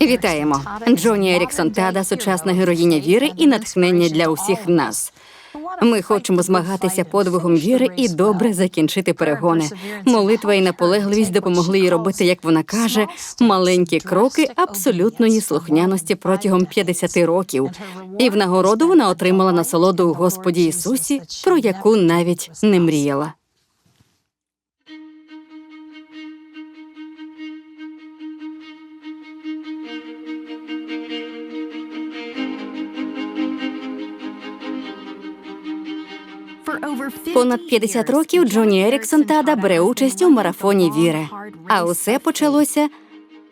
Вітаємо! Джоні Еріксон Тада, сучасна героїня віри і натхнення для усіх нас. Ми хочемо змагатися подвигом віри і добре закінчити перегони. Молитва і наполегливість допомогли їй робити, як вона каже, маленькі кроки абсолютної слухняності протягом 50 років. І в нагороду вона отримала насолоду у Господі Ісусі, про яку навіть не мріяла. Понад 50 років Джоні Еріксон Тада бере участь у марафоні віри. А усе почалося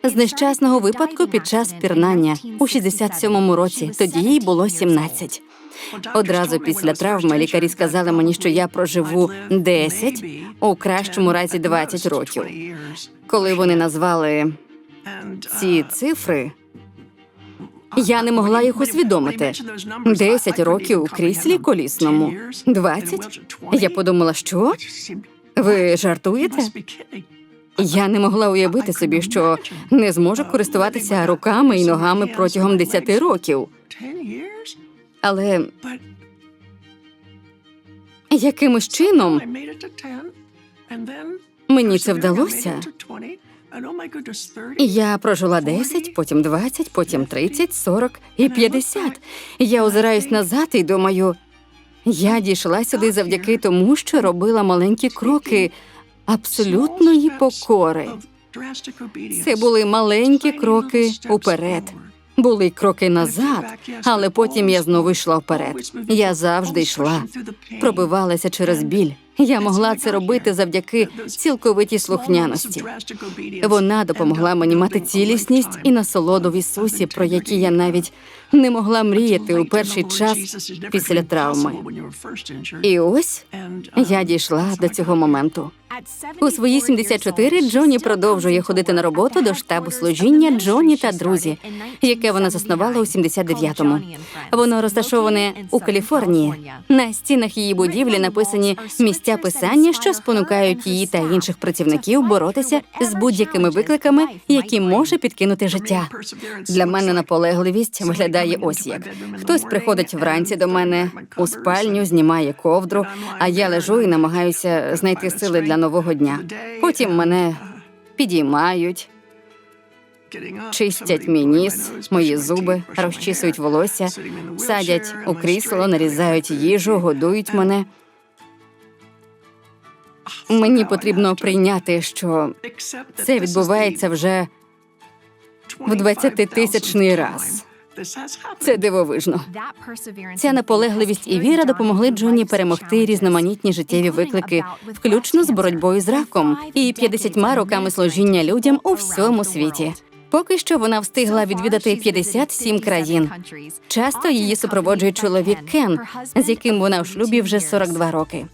з нещасного випадку під час пірнання у 67-му році. Тоді їй було 17. Одразу після травми лікарі сказали мені, що я проживу 10, у кращому разі 20 років. Коли вони назвали ці цифри, я не могла їх усвідомити. 10 років у кріслі колісному, 20? Я подумала, що? Ви жартуєте? Я не могла уявити собі, що не зможу користуватися руками і ногами протягом 10 років. Але якимось чином мені це вдалося. І Я прожила 10, потім 20, потім 30, 40 і 50. Я озираюсь назад і думаю, я дійшла сюди завдяки тому, що робила маленькі кроки абсолютної покори. Це були маленькі кроки уперед. Були й кроки назад, але потім я знову йшла вперед. Я завжди йшла, пробивалася через біль. Я могла це робити завдяки цілковитій слухняності. Вона допомогла мені мати цілісність і насолоду в Ісусі, про які я навіть не могла мріяти у перший час після травми. І ось я дійшла до цього моменту. У свої 74 Джоні продовжує ходити на роботу до штабу служіння Джоні та друзі, яке вона заснувала у 79-му. Воно розташоване у Каліфорнії. На стінах її будівлі написані місця писання, що спонукають її та інших працівників боротися з будь-якими викликами, які може підкинути життя. Для мене наполегливість виглядає ось як хтось приходить вранці до мене у спальню, знімає ковдру, а я лежу і намагаюся знайти сили для нового дня. Потім мене підіймають, чистять мій ніс, мої зуби, розчісують волосся, садять у крісло, нарізають їжу, годують мене. Мені потрібно прийняти, що це відбувається вже в 20-тисячний раз. Це дивовижно. Ця наполегливість і віра допомогли Джоні перемогти різноманітні життєві виклики, включно з боротьбою з раком і 50 роками служіння людям у всьому світі. Поки що вона встигла відвідати 57 країн. Часто її супроводжує чоловік Кен, з яким вона в шлюбі вже 42 роки.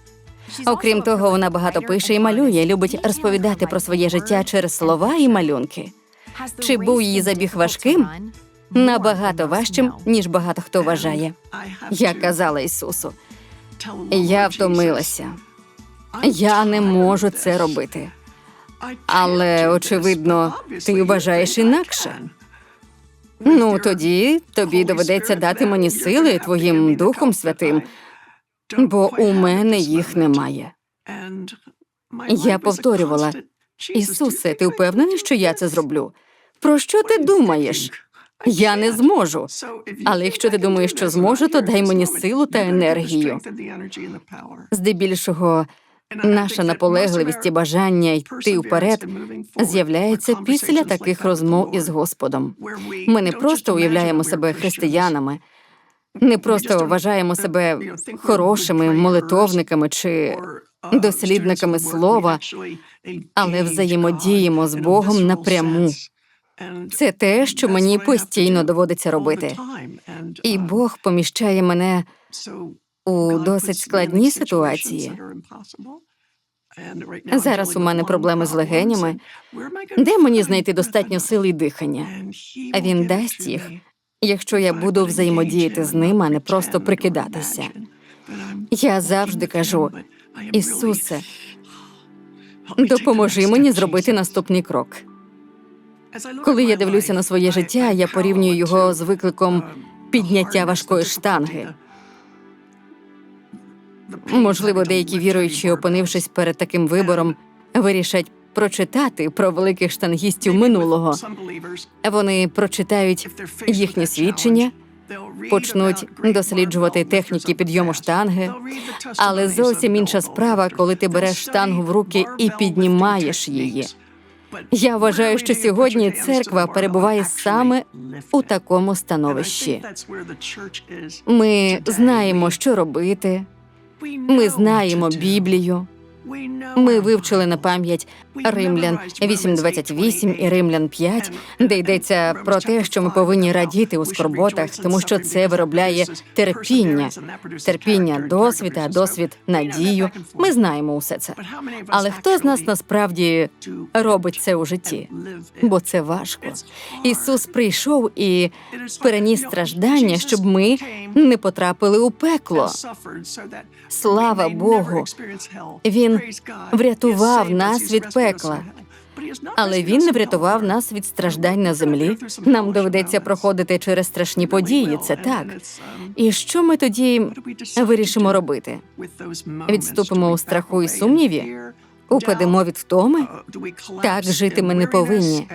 Окрім того, вона багато пише і малює, любить розповідати про своє життя через слова і малюнки. Чи був її забіг важким? Набагато важчим, ніж багато хто вважає. Я казала Ісусу, я втомилася. Я не можу це робити. Але, очевидно, ти вважаєш інакше. Ну, тоді тобі доведеться дати мені сили твоїм Духом Святим, бо у мене їх немає. Я повторювала: Ісусе, ти впевнений, що я це зроблю? Про що ти думаєш? Я не зможу. Але якщо ти думаєш, що зможу, то дай мені силу та енергію. Здебільшого, наша наполегливість і бажання йти вперед з'являється після таких розмов із Господом. Ми не просто уявляємо себе християнами, не просто вважаємо себе хорошими молитовниками чи дослідниками слова, але взаємодіємо з Богом напряму. Це те, що мені постійно доводиться робити. І Бог поміщає мене у досить складні ситуації. Зараз у мене проблеми з легенями. Де мені знайти достатньо сили і дихання? А він дасть їх, якщо я буду взаємодіяти з ним, а не просто прикидатися. Я завжди кажу: Ісусе, допоможи мені зробити наступний крок. Коли я дивлюся на своє життя, я порівнюю його з викликом підняття важкої штанги. Можливо, деякі віруючі, опинившись перед таким вибором, вирішать прочитати про великих штангістів минулого. Вони прочитають їхні свідчення, почнуть досліджувати техніки підйому штанги. Але зовсім інша справа, коли ти береш штангу в руки і піднімаєш її. Я вважаю, що сьогодні церква перебуває саме у такому становищі. Ми знаємо, що робити. Ми знаємо Біблію. Ми вивчили на пам'ять Римлян 8.28 і Римлян 5, де йдеться про те, що ми повинні радіти у скорботах, тому що це виробляє терпіння, терпіння, досвід, а досвід надію. Ми знаємо усе це. Але хто з нас насправді робить це у житті? Бо це важко. Ісус прийшов і переніс страждання, щоб ми не потрапили у пекло. Слава Богу, Він врятував нас від пекла. Але він не врятував нас від страждань на землі. Нам доведеться проходити через страшні події. Це так. І що ми тоді вирішимо робити? Відступимо у страху і сумніві? Упадемо від втоми? Так жити ми не повинні.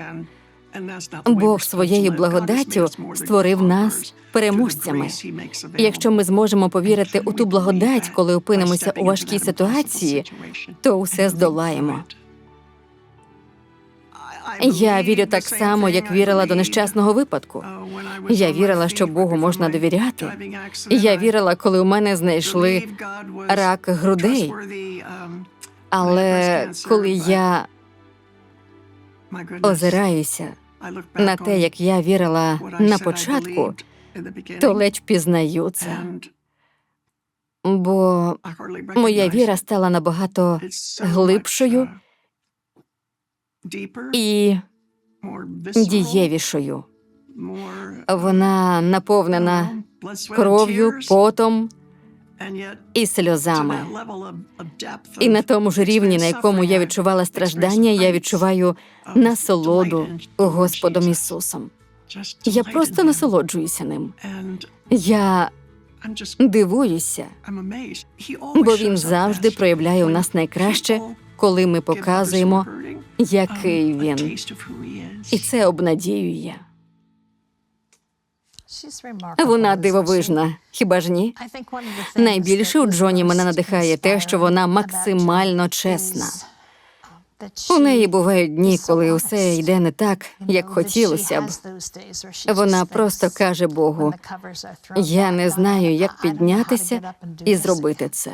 Бог своєю благодаттю створив нас переможцями. І Якщо ми зможемо повірити у ту благодать, коли опинимося у важкій ситуації, то усе здолаємо. Я вірю так само, як вірила до нещасного випадку. Я вірила, що Богу можна довіряти. Я вірила, коли у мене знайшли рак грудей. Але коли я озираюся на те, як я вірила на початку, то ледь впізнаю це. Бо моя віра стала набагато глибшою і дієвішою. Вона наповнена кров'ю, потом і сльозами. І на тому ж рівні, на якому я відчувала страждання, я відчуваю насолоду Господом Ісусом. Я просто насолоджуюся ним. Я дивуюся, бо він завжди проявляє у нас найкраще, коли ми показуємо, який він. І це обнадіює. Вона дивовижна, хіба ж ні? Найбільше у Джоні мене надихає те, що вона максимально чесна. У неї бувають дні, коли усе йде не так, як хотілося б. Вона просто каже Богу: я не знаю, як піднятися і зробити це.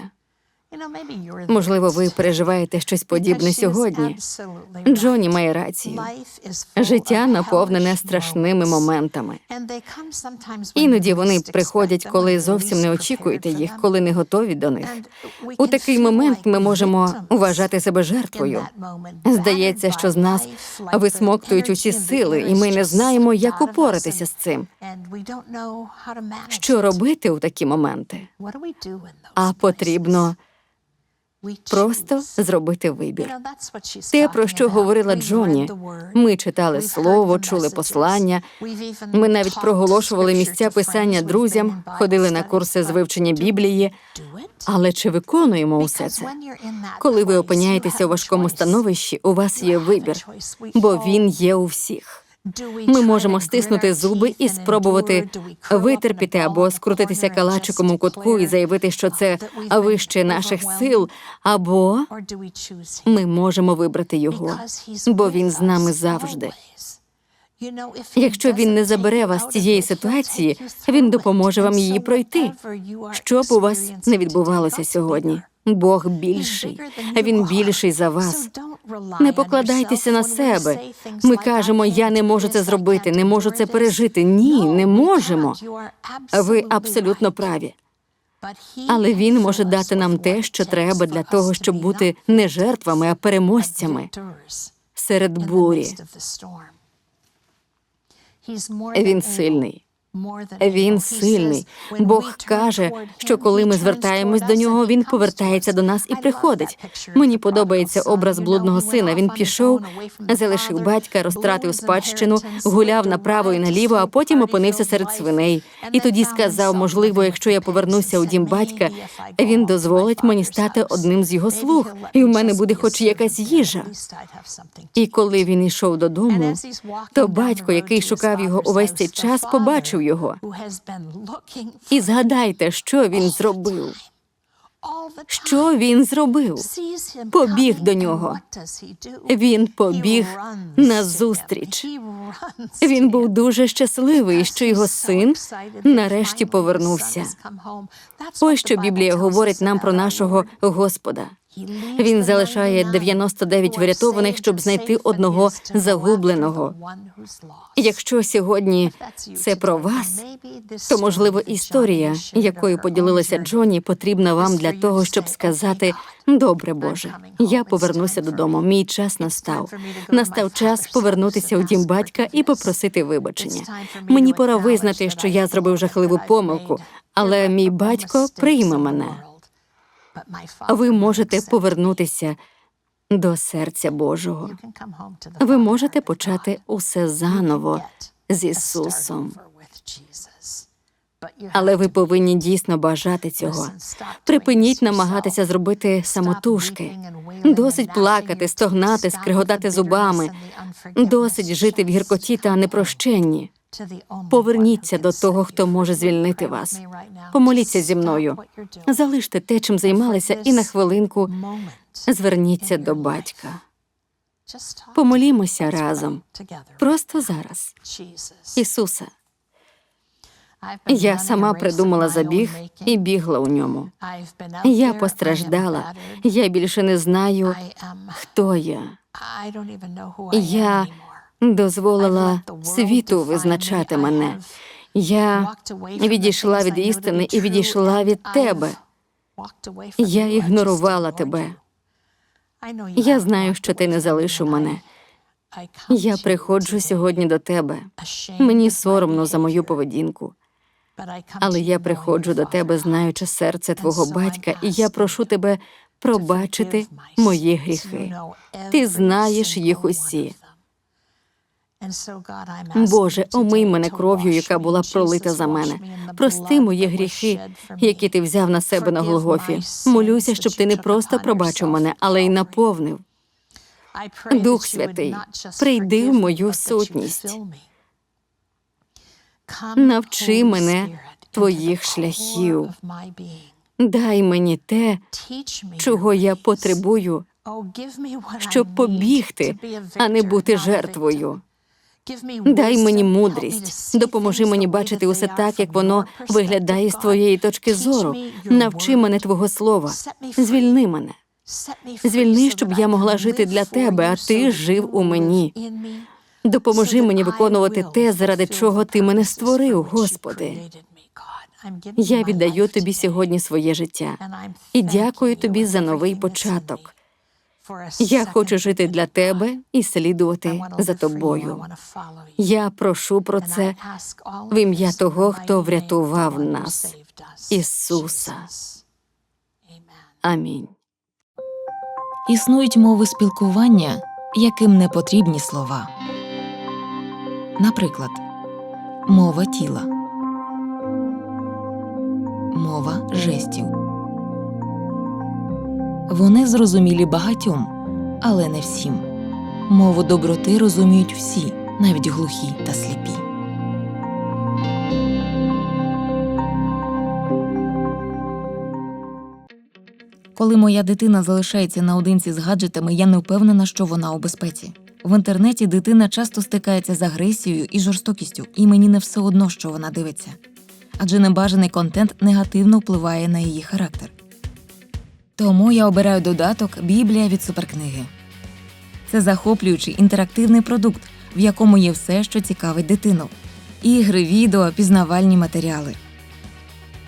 Можливо, ви переживаєте щось подібне сьогодні. Джоні має рацію. Життя наповнене страшними моментами. Іноді вони приходять, коли зовсім не очікуєте їх, коли не готові до них. У такий момент ми можемо вважати себе жертвою. Здається, що з нас висмоктують усі сили, і ми не знаємо, як упоратися з цим. Що робити у такі моменти? А потрібно просто зробити вибір. Те, про що говорила Джоні, ми читали слово, чули послання. Ми навіть проголошували місця писання друзям, ходили на курси з вивчення Біблії. Але чи виконуємо усе це? Коли ви опиняєтеся у важкому становищі, у вас є вибір, бо він є у всіх. Ми можемо стиснути зуби і спробувати витерпіти або скрутитися калачиком у кутку і заявити, що це вище наших сил, або ми можемо вибрати його, бо він з нами завжди. Якщо він не забере вас з цієї ситуації, він допоможе вам її пройти. Що б у вас не відбувалося сьогодні? Бог більший, він більший за вас. Не покладайтеся на себе. Ми кажемо, я не можу це зробити, не можу це пережити. Ні, не можемо. Ви абсолютно праві. Але він може дати нам те, що треба для того, щоб бути не жертвами, а переможцями серед бурі. Він сильний. Він сильний. Бог каже, що коли ми звертаємось до нього, він повертається до нас і приходить. Мені подобається образ блудного сина. Він пішов, залишив батька, розтратив спадщину, гуляв направо і наліво, а потім опинився серед свиней. І тоді сказав: можливо, якщо я повернуся у дім батька, він дозволить мені стати одним з його слуг, і в мене буде хоч якась їжа. І коли він йшов додому, то батько, який шукав його увесь цей час, побачив його. І згадайте, що він зробив. Що він зробив? Побіг до нього. Він побіг назустріч. Він був дуже щасливий, що його син нарешті повернувся. Ось що Біблія говорить нам про нашого Господа. Він залишає 99 врятованих, щоб знайти одного загубленого. Якщо сьогодні це про вас, то можливо історія, якою поділилася Джоні, потрібна вам для того, щоб сказати: добре, Боже, я повернуся додому. Мій час настав. Настав час повернутися у дім батька і попросити вибачення. Мені пора визнати, що я зробив жахливу помилку, але мій батько прийме мене. Ви можете повернутися до серця Божого. Ви можете почати усе заново з Ісусом. Але ви повинні дійсно бажати цього. Припиніть намагатися зробити самотужки. Досить плакати, стогнати, скриготати зубами. Досить жити в гіркоті та непрощенні. Поверніться до того, хто може звільнити вас. Помоліться зі мною. Залиште те, чим займалися, і на хвилинку зверніться до батька. Помолімося разом. Просто зараз. Ісуса, я сама придумала забіг і бігла у ньому. Я постраждала. Я більше не знаю, хто я. Я дозволила світу визначати мене. Я відійшла від істини і відійшла від тебе. Я ігнорувала тебе. Я знаю, що ти не залишив мене. Я приходжу сьогодні до тебе. Мені соромно за мою поведінку. Але я приходжу до тебе, знаючи серце твого батька, і я прошу тебе пробачити мої гріхи. Ти знаєш їх усі. Боже, омий мене кров'ю, яка була пролита за мене. Прости мої гріхи, які ти взяв на себе на Голгофі. Молюся, щоб ти не просто пробачив мене, але й наповнив. Дух Святий, прийди в мою сутність. Навчи мене твоїх шляхів. Дай мені те, чого я потребую, щоб побігти, а не бути жертвою. Дай мені мудрість, допоможи мені бачити усе так, як воно виглядає з твоєї точки зору. Навчи мене твого слова, звільни мене. Звільни, щоб я могла жити для тебе, а ти жив у мені. Допоможи мені виконувати те, заради чого ти мене створив, Господи. Я віддаю тобі сьогодні своє життя і дякую тобі за новий початок. Я хочу жити для тебе і слідувати за тобою. Я прошу про це в ім'я того, хто врятував нас, Ісуса. Амінь. Існують мови спілкування, яким не потрібні слова. Наприклад, мова тіла, мова жестів. Вони зрозумілі багатьом, але не всім. Мову доброти розуміють всі, навіть глухі та сліпі. Коли моя дитина залишається наодинці з гаджетами, я не впевнена, що вона у безпеці. В інтернеті дитина часто стикається з агресією і жорстокістю, і мені не все одно, що вона дивиться. Адже небажаний контент негативно впливає на її характер. Тому я обираю додаток Біблія від суперкниги. Це захоплюючий інтерактивний продукт, в якому є все, що цікавить дитину: ігри, відео, пізнавальні матеріали.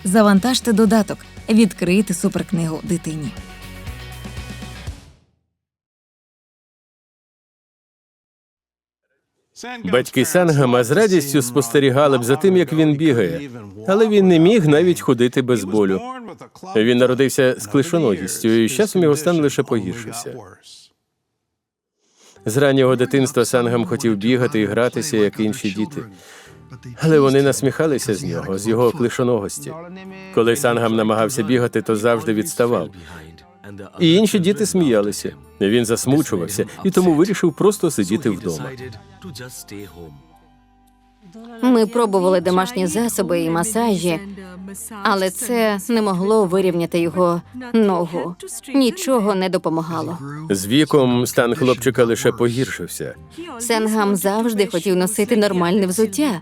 Завантажте додаток, відкрийте суперкнигу дитині. Батьки Сангама з радістю спостерігали б за тим, як він бігає, але він не міг навіть ходити без болю. Він народився з клишоногістю, і з часом його стан лише погіршився. З раннього дитинства Сангам хотів бігати і гратися, як інші діти. Але вони насміхалися з нього, з його клишоногості. Коли Сангам намагався бігати, то завжди відставав. І інші діти сміялися. Він засмучувався і тому вирішив просто сидіти вдома. Ми пробували домашні засоби і масажі, але це не могло вирівняти його ногу. Нічого не допомагало. З віком стан хлопчика лише погіршився. Сенгам завжди хотів носити нормальне взуття.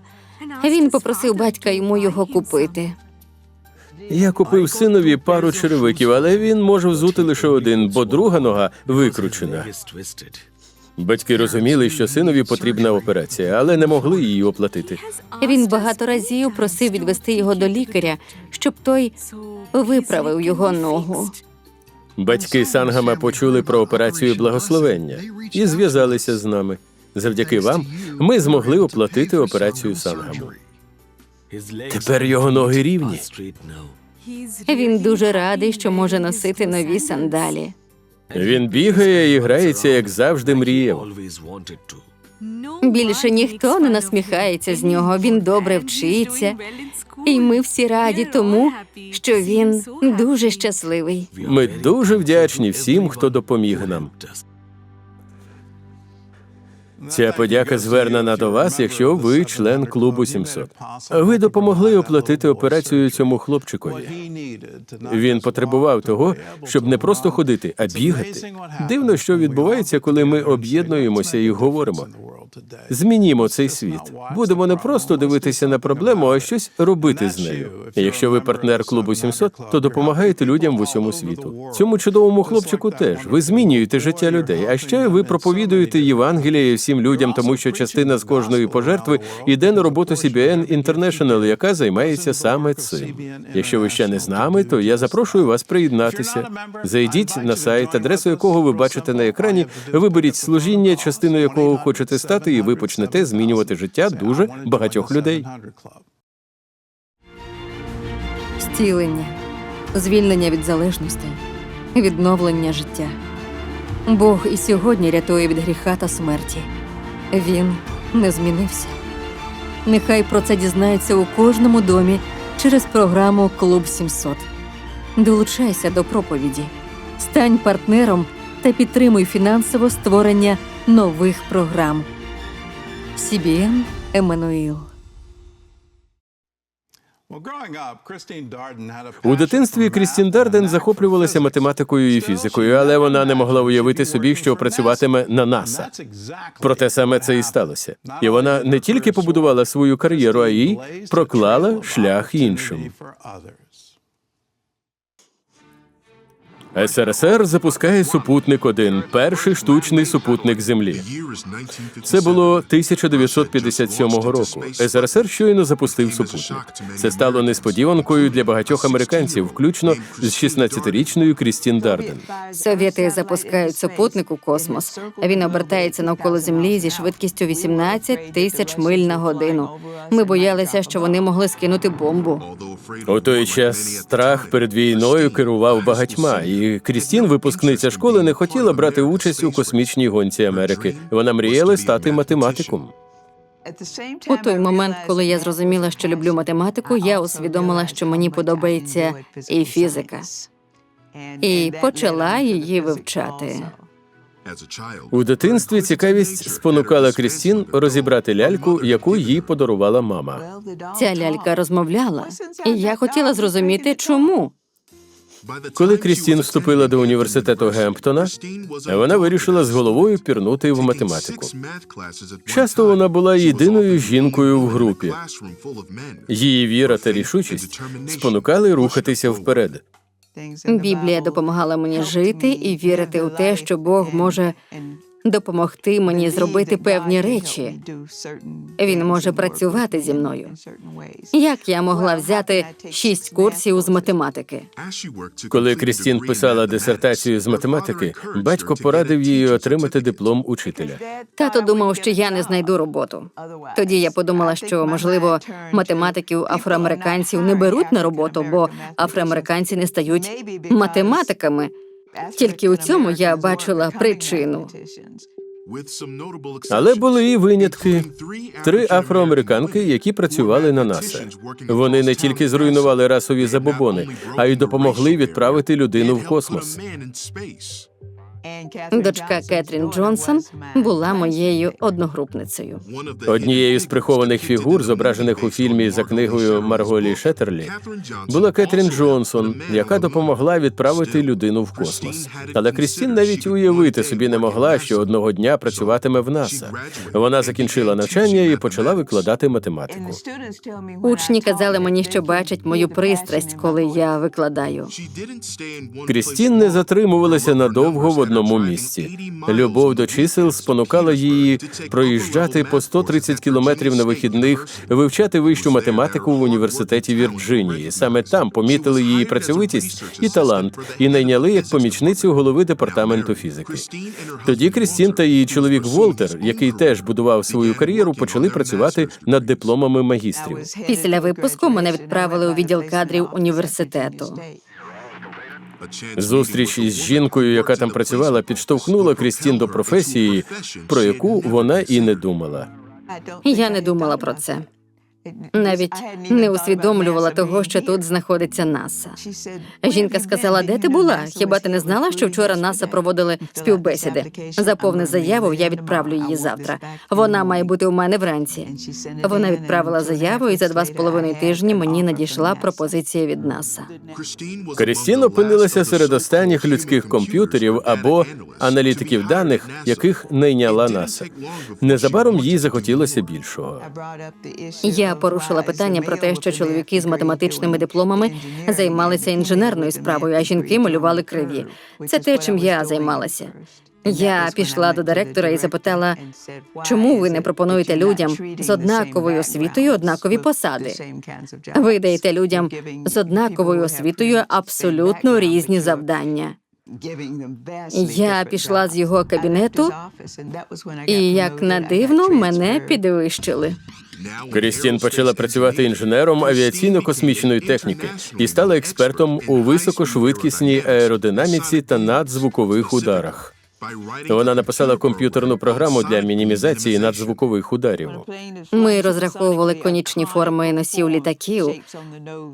Він попросив батька йому його купити. Я купив синові пару черевиків, але він може взути лише один, бо друга нога викручена. Батьки розуміли, що синові потрібна операція, але не могли її оплатити. Він багато разів просив відвести його до лікаря, щоб той виправив його ногу. Батьки Сангама почули про операцію благословення і зв'язалися з нами. Завдяки вам ми змогли оплатити операцію Сангаму. Тепер його ноги рівні. Він дуже радий, що може носити нові сандалі. Він бігає і грається, як завжди мріяв. Більше ніхто не насміхається з нього. Він добре вчиться, і ми всі раді тому, що він дуже щасливий. Ми дуже вдячні всім, хто допоміг нам. Ця подяка звернена до вас, якщо ви член клубу 700. Ви допомогли оплатити операцію цьому хлопчикові. Він потребував того, щоб не просто ходити, а бігати. Дивно, що відбувається, коли ми об'єднуємося і говоримо. Змінімо цей світ. Будемо не просто дивитися на проблему, а щось робити з нею. Якщо ви партнер клубу 700, то допомагаєте людям в усьому світу. Цьому чудовому хлопчику теж ви змінюєте життя людей. А ще ви проповідуєте Євангеліє всім людям, тому що частина з кожної пожертви йде на роботу CBN International, яка займається саме цим. Якщо ви ще не з нами, то я запрошую вас приєднатися. Зайдіть на сайт, адресу якого ви бачите на екрані. Виберіть служіння, частиною якого хочете стати, і ви почнете змінювати життя дуже багатьох людей. Зцілення, звільнення від залежностей, відновлення життя. Бог і сьогодні рятує від гріха та смерті. Він не змінився. Нехай про це дізнається у кожному домі через програму Клуб 700. Долучайся до проповіді, стань партнером та підтримуй фінансово створення нових програм. CBN Еммануїл. У дитинстві Крістін Дарден захоплювалася математикою і фізикою, але вона не могла уявити собі, що працюватиме на НАСА. Проте саме це і сталося. І вона не тільки побудувала свою кар'єру, а й проклала шлях іншим. СРСР запускає супутник 1 перший штучний супутник Землі. Це було 1957 року. СРСР щойно запустив супутник. Це стало несподіванкою для багатьох американців, включно з 16-річною Крістін Дарден. Совєти запускають супутник у космос. Він обертається навколо землі зі швидкістю 18 тисяч миль на годину. Ми боялися, що вони могли скинути бомбу. У той час страх перед війною керував багатьма, і Крістін, випускниця школи, не хотіла брати участь у космічній гонці Америки. Вона мріяла стати математиком. У той момент, коли я зрозуміла, що люблю математику, я усвідомила, що мені подобається і фізика, і почала її вивчати. У дитинстві цікавість спонукала Крістін розібрати ляльку, яку їй подарувала мама. Ця лялька розмовляла, і я хотіла зрозуміти, чому. Коли Крістін вступила до університету Гемптона, вона вирішила з головою пірнути в математику. Часто вона була єдиною жінкою в групі. Її віра та рішучість спонукали рухатися вперед. Біблія допомагала мені жити і вірити у те, що Бог може допомогти мені зробити певні речі. Він може працювати зі мною. Як я могла взяти шість курсів з математики? Коли Крістін писала дисертацію з математики, батько порадив їй отримати диплом учителя. Тато думав, що я не знайду роботу. Тоді я подумала, що можливо математиків афроамериканців не беруть на роботу, бо афроамериканці не стають математиками. Тільки у цьому я бачила причину. Але були і винятки. Три афроамериканки, які працювали на НАСА. Вони не тільки зруйнували расові забобони, а й допомогли відправити людину в космос. Дочка Кетрін Джонсон була моєю одногрупницею. Однією з прихованих фігур, зображених у фільмі за книгою Марголі Шеттерлі, була Кетрін Джонсон, яка допомогла відправити людину в космос. Але Крістін навіть уявити собі не могла, що одного дня працюватиме в НАСА. Вона закінчила навчання і почала викладати математику. Учні казали мені, що бачать мою пристрасть, коли я викладаю. Крістін не затримувалася надовго в одному місці. Любов до чисел спонукала її проїжджати по 130 кілометрів на вихідних, вивчати вищу математику в університеті Вірджинії. Саме там помітили її працьовитість і талант, і найняли як помічницю голови департаменту фізики. Тоді Крістін та її чоловік Волтер, який теж будував свою кар'єру, почали працювати над дипломами магістрів. Після випуску мене відправили у відділ кадрів університету. Зустріч із жінкою, яка там працювала, підштовхнула Крістін до професії, про яку вона і не думала. Я не думала про це. Навіть не усвідомлювала того, що тут знаходиться НАСА. Жінка сказала, де ти була? Хіба ти не знала, що вчора НАСА проводили співбесіди? Заповни заяву, я відправлю її завтра. Вона має бути у мене вранці. Вона відправила заяву, і за два з половиною тижні мені надійшла пропозиція від НАСА. Крістін опинилася серед останніх людських комп'ютерів або аналітиків даних, яких найняла НАСА. Незабаром їй захотілося більшого. Я порушила питання про те, що чоловіки з математичними дипломами займалися інженерною справою, а жінки малювали криві. Це те, чим я займалася. Я пішла до директора і запитала, чому ви не пропонуєте людям з однаковою освітою однакові посади? Ви даєте людям з однаковою освітою абсолютно різні завдання. Я пішла з його кабінету, І як на дивно, мене підвищили. Крістін почала працювати інженером авіаційно-космічної техніки і стала експертом у високошвидкісній аеродинаміці та надзвукових ударах. Вона написала комп'ютерну програму для мінімізації надзвукових ударів. Ми розраховували конічні форми носів літаків.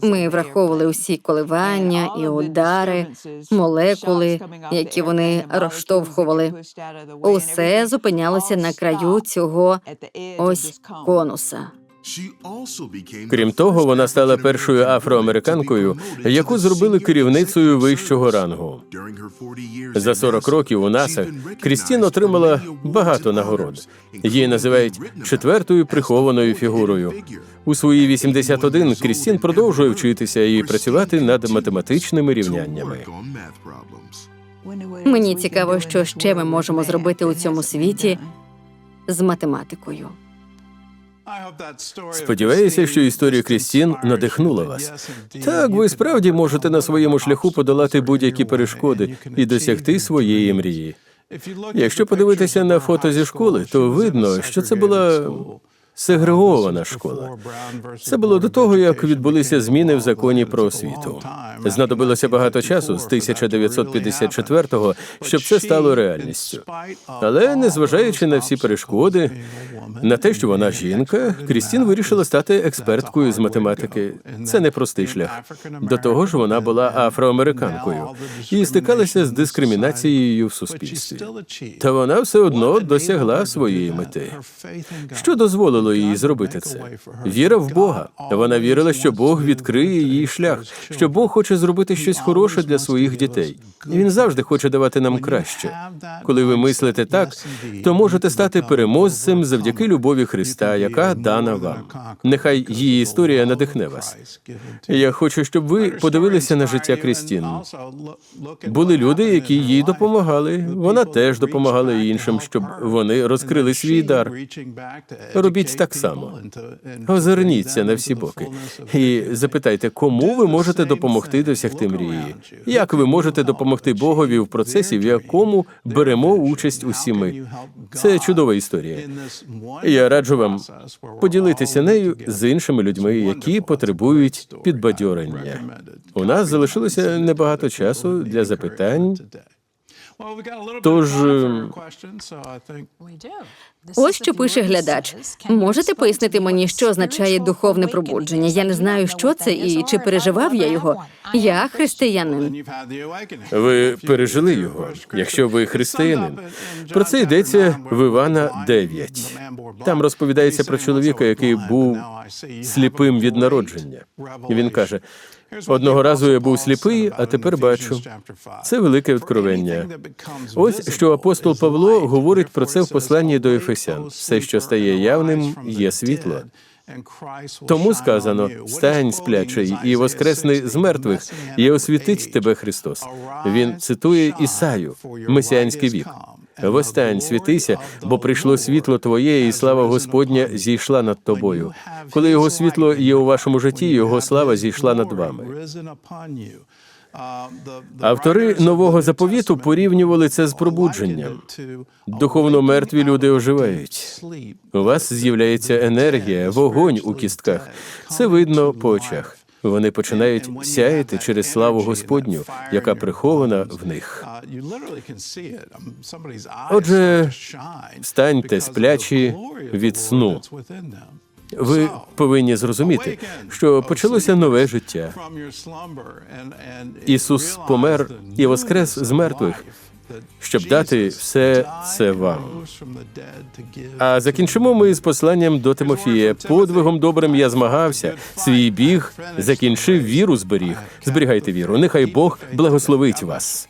Ми враховували усі коливання і удари, молекули, які вони розштовхували. Усе зупинялося на краю цього ось конуса. Крім того, вона стала першою афроамериканкою, яку зробили керівницею вищого рангу. За 40 років у НАСА Крістін отримала багато нагород. Її називають четвертою прихованою фігурою. У свої 81 Крістін продовжує вчитися і працювати над математичними рівняннями. Мені цікаво, що ще ми можемо зробити у цьому світі з математикою. Сподіваюся, що історія Крістін надихнула вас. Так, ви справді можете на своєму шляху подолати будь-які перешкоди і досягти своєї мрії. Якщо подивитися на фото зі школи, то видно, що це була сегрегована школа. Це було до того, як відбулися зміни в законі про освіту. Знадобилося багато часу з 1954-го, щоб це стало реальністю. Але незважаючи на всі перешкоди, на те, що вона жінка, Крістін вирішила стати експерткою з математики. Це непростий шлях. До того ж, вона була афроамериканкою і стикалася з дискримінацією в суспільстві. Та вона все одно досягла своєї мети. Що дозволило їй зробити це? Віра в Бога. Вона вірила, що Бог відкриє їй шлях, що Бог хоче зробити щось хороше для своїх дітей. Він завжди хоче давати нам краще. Коли ви мислите так, то можете стати переможцем завдяки завдяки любові Христа, яка дана вам. Нехай її історія надихне вас. Я хочу, щоб ви подивилися на життя Крістін. Були люди, які їй допомагали. Вона теж допомагала іншим, щоб вони розкрили свій дар. Робіть так само. Озирніться на всі боки і запитайте, кому ви можете допомогти досягти мрії? Як ви можете допомогти Богові в процесі, в якому беремо участь усі ми? Це чудова історія. Я раджу вам поділитися нею з іншими людьми, які потребують підбадьорення. У нас залишилося небагато часу для запитань. Тож Ось що пише глядач. Можете пояснити мені, що означає духовне пробудження? Я не знаю, що це і чи переживав я його. Я християнин. Ви пережили його, якщо ви християнин. Про це йдеться в Івана 9. Там розповідається про чоловіка, який був сліпим від народження. Він каже: одного разу я був сліпий, а тепер бачу. Це велике відкровення. Ось що апостол Павло говорить про це в посланні до Ефесян. Все, що стає явним, є світло. Тому сказано: стань сплячий і воскресни з мертвих, і освітить тебе Христос. Він цитує Ісаю, месіанський вік. Восстань, світися, бо прийшло світло твоє, і слава Господня зійшла над тобою. Коли його світло є у вашому житті, його слава зійшла над вами. Автори нового заповіту порівнювали це з пробудженням. Духовно мертві люди оживають. У вас з'являється енергія, вогонь у кістках. Це видно по очах. Вони починають сяяти через славу Господню, яка прихована в них. Отже, станьте сплячі від сну. Ви повинні зрозуміти, що почалося нове життя. Ісус помер і воскрес з мертвих, щоб дати все це вам. А закінчимо ми з посланням до Тимофія. Подвигом добрим я змагався, свій біг закінчив віру зберіг. Зберігайте віру. Нехай Бог благословить вас.